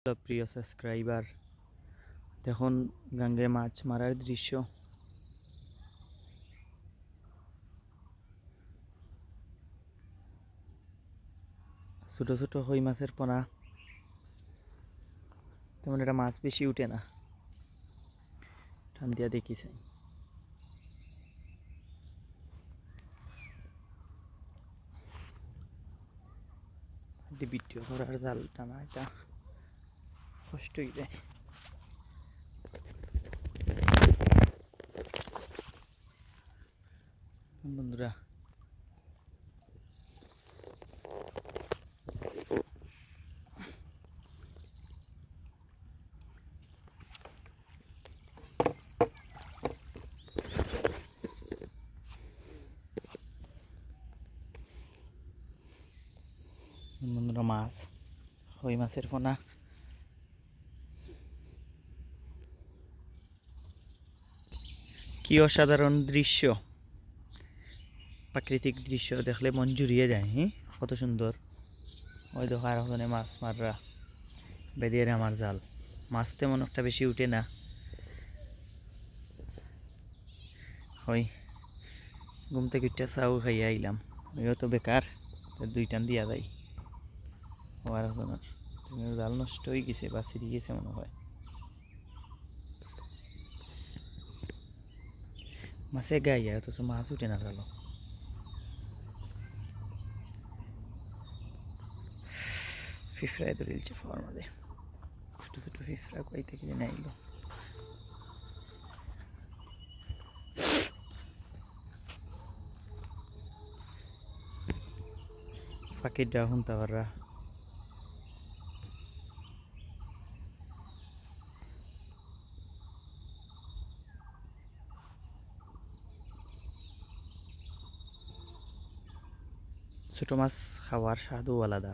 প্রিয় সাবস্ক্রাইবার, দেখুন গাঙ্গে মাছ মারার দৃশ্য। ছোট ছোট হই মাছের পোনা। তেমন এটা মাছ বেশি উঠে না। টান দিয়া দেখিছে ভিডিও করার জাল টানা এটা। কষ্ট হয়ে যায় বন্ধুরা। বন্ধুরা মাছ। হই মাছের পোনা। কি অসাধারণ দৃশ্য? প্রাকৃতিক দৃশ্য দেখলে মন জুড়িয়ে যায় হ্যাঁ কত সুন্দর। ওই দেখো আর ওখানে মাছ মাররা বেঁধে আমার জাল। মাছ তেমন একটা বেশি উঠে না। ওই, ঘুম থেকে একটা চাউ খাইয়া আইলাম। ওইও তো বেকার, তো দুই টান দিয়া যায় ও আর জাল নষ্ট হয়ে গেছে বা ছিঁড়ে গেছে মনে হয়। মাছে গাইয়া অথচ মাছ উঠে না গেল ফিফরায় ধরিলছে ফাওয়ার মধ্যে ছোট ছোট ফিফরা কই থেকে যেন আইলো ফাঁকির ডাহুন তাওয়াররা ছোট মাছ খাওয়ার স্বাদও আলাদা